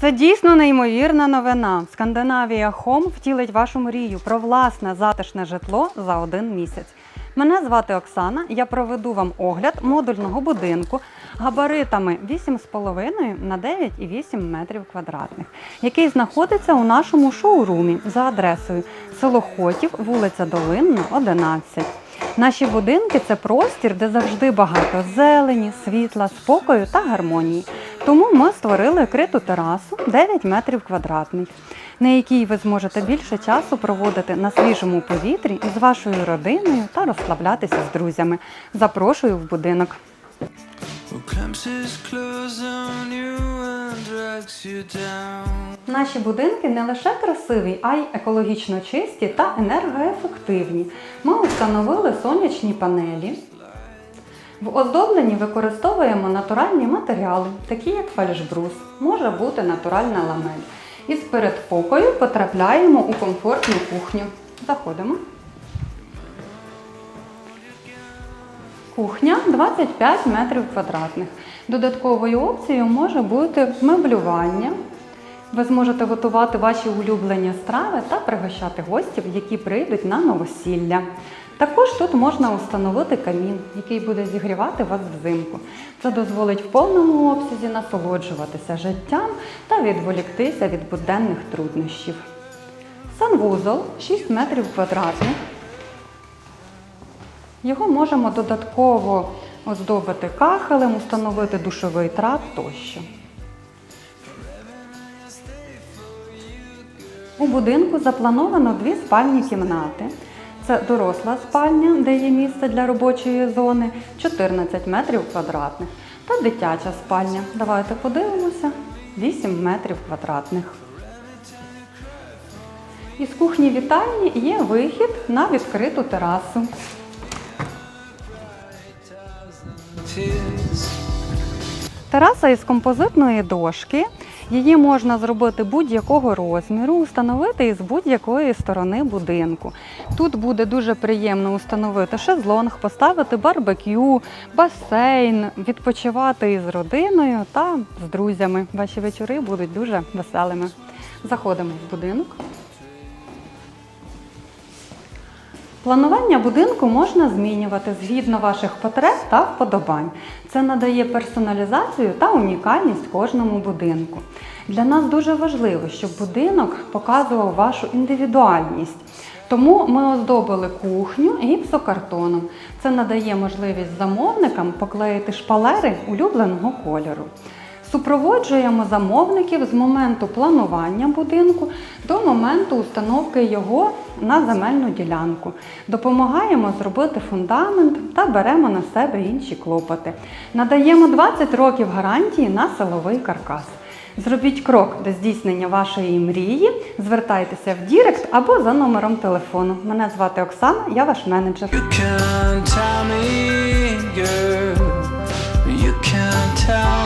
Це дійсно неймовірна новина. Скандинавія Хом втілить вашу мрію про власне затишне житло за один місяць. Мене звати Оксана. Я проведу вам огляд модульного будинку габаритами 8,5 на 9,8 метрів квадратних, який знаходиться у нашому шоурумі за адресою село Хотів, вулиця Долинна, 11. Наші будинки це простір, де завжди багато зелені, світла, спокою та гармонії. Тому ми створили криту терасу 9 метрів квадратних, на якій ви зможете більше часу проводити на свіжому повітрі із вашою родиною та розслаблятися з друзями. Запрошую в будинок. Наші будинки не лише красиві, а й екологічно чисті та енергоефективні. Ми встановили сонячні панелі. В оздобленні використовуємо натуральні матеріали, такі як фальшбрус, може бути натуральна ламель. Із передпокою потрапляємо у комфортну кухню. Заходимо. Кухня 25 метрів квадратних. Додатковою опцією може бути меблювання. Ви зможете готувати ваші улюблені страви та пригощати гостів, які прийдуть на новосілля. Також тут можна установити камін, який буде зігрівати вас взимку. Це дозволить в повному обсязі насолоджуватися життям та відволіктися від буденних труднощів. Санвузол 6 метрів квадратних. Його можемо додатково оздобити кахелем, установити душовий трап тощо. У будинку заплановано дві спальні кімнати. Це доросла спальня, де є місце для робочої зони 14 метрів квадратних, та дитяча спальня. Давайте подивимося 8 метрів квадратних. Із кухні вітальні є вихід на відкриту терасу. Тераса із композитної дошки. Її можна зробити будь-якого розміру, установити із будь-якої сторони будинку. Тут буде дуже приємно установити шезлонг, поставити барбекю, басейн, відпочивати із родиною та з друзями. Ваші вечори будуть дуже веселими. Заходимо в будинок. Планування будинку можна змінювати згідно ваших потреб та вподобань. Це надає персоналізацію та унікальність кожному будинку. Для нас дуже важливо, щоб будинок показував вашу індивідуальність. Тому ми оздобили кухню гіпсокартоном. Це надає можливість замовникам поклеїти шпалери улюбленого кольору. Супроводжуємо замовників з моменту планування будинку до моменту установки його на земельну ділянку. Допомагаємо зробити фундамент та беремо на себе інші клопоти. Надаємо 20 років гарантії на силовий каркас. Зробіть крок до здійснення вашої мрії, звертайтеся в Дірект або за номером телефону. Мене звати Оксана, я ваш менеджер. You can't tell me, girl. You can't tell